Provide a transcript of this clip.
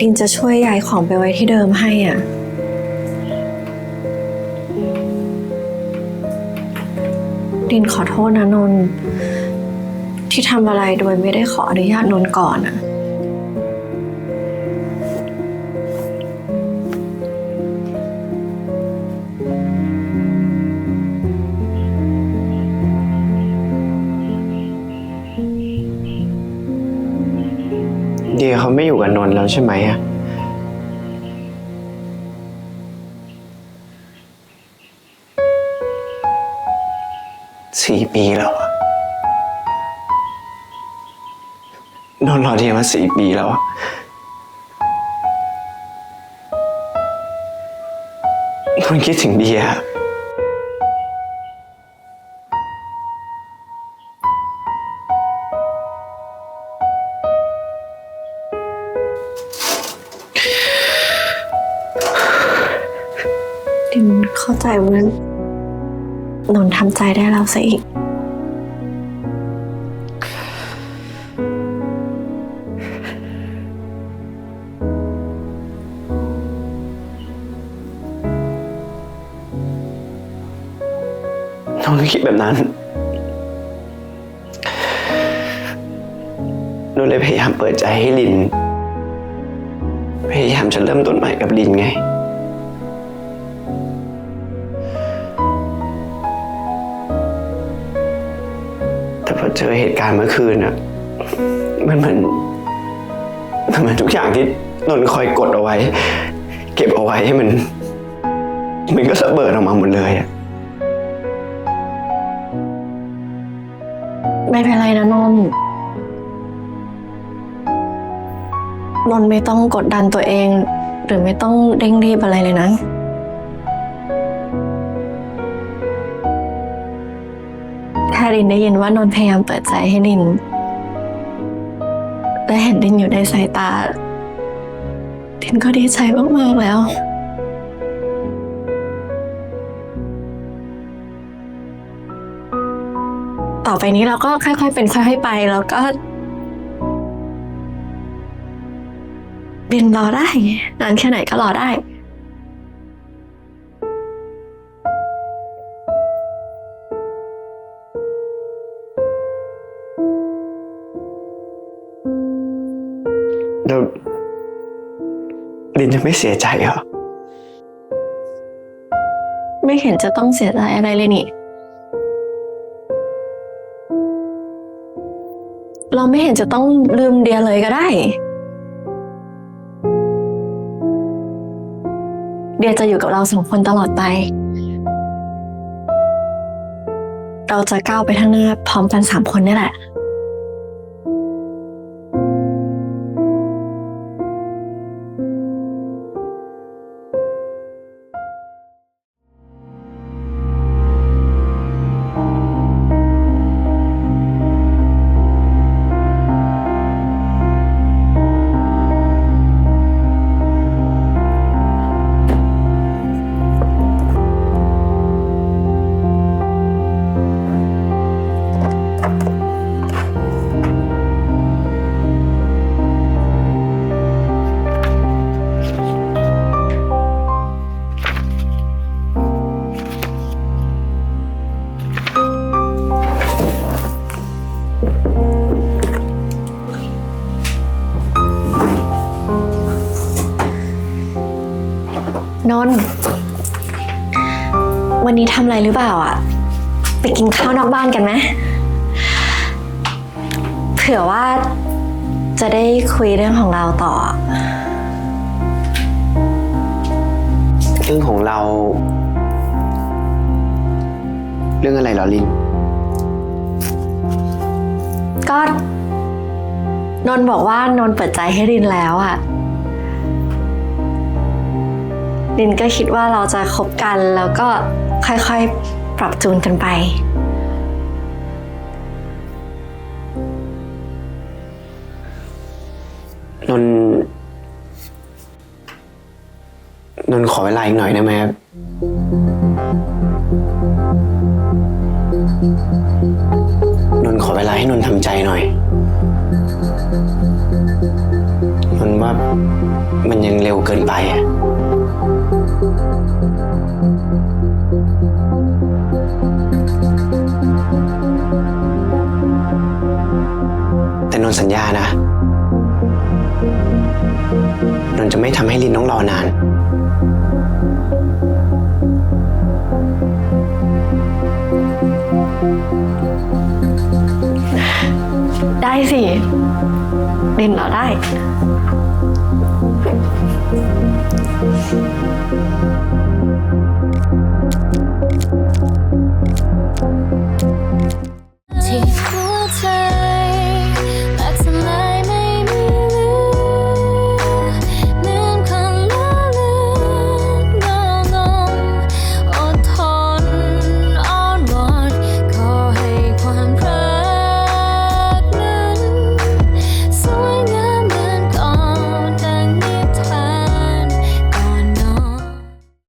ดินจะช่วยย้ายของไปไว้ที่เดิมให้อะ ดินขอโทษนะนนท์ที่ทำอะไรโดยไม่ได้ขออนุญาตนนท์ก่อนอะ เดียเขาไม่อยู่กับนนท์แล้วใช่ไหมอะสี่ปีแล้วอะนนท์รอเดียมาสี่ปีแล้วอะนนท์คิดถึงเดีย เข้าใจว่านนท์ทำใจได้แล้วซะอีกนนท์ก็คิดแบบนั้นนนเลยพยายามเปิดใจให้ลิน พยายามจะเริ่มต้นใหม่กับลินไง เจอเหตุการณ์เมื่อคืนอะมันเหมือนมันเหมือนทุกอย่างที่นนคอยกดเอาไว้ เก็บเอาไว้ให้มัน มันก็ระเบิดออกมาหมดเลยอะไม่เป็นไรนะนนนนไม่ต้องกดดันตัวเอง หรือไม่ต้องเร่งรีบอะไรเลยนะ ถ้ารินได้ยินว่านนท์พยายามเปิดใจให้ริน และเห็นรินอยู่ในสายตารินก็ดีใจมากๆแล้ว ต่อไปนี้เราก็ค่อยๆเป็นค่อยๆไปแล้วก็บินรอได้นานแค่ไหนก็รอได้ แล้วลินจะไม่เสียใจเหรอ ไม่เห็นจะต้องเสียใจอะไรเลยนี่ เราไม่เห็นจะต้องลืมเดียเลยก็ได้ เดียจะอยู่กับเราสองคนตลอดไป เราจะก้าวไปข้างหน้าพร้อมกันสามคนนี่แหละ นนท์วันนี้ทำอะไรหรือเปล่าอะ ไปกินข้าวนอกบ้านกันไหมเผื่อว่าจะได้คุยเรื่องของเราต่อ เรื่องของเรา เรื่องอะไรเหรอลิน ก็นนท์บอกว่านนท์เปิดใจให้รินแล้วอะ รินก็คิดว่าเราจะคบกันแล้วก็ค่อยๆ ปรับจูนกันไป นนท์นนท์ขอเวลาอีกหน่อยได้ไหมครับ นนท์ขอเวลาให้นนท์ทำใจหน่อย นนท์ว่ามันยังเร็วเกินไปอะ แต่นนสัญญานะ นนจะไม่ทำให้ลินต้องรอนาน ได้สิลินเหรอได้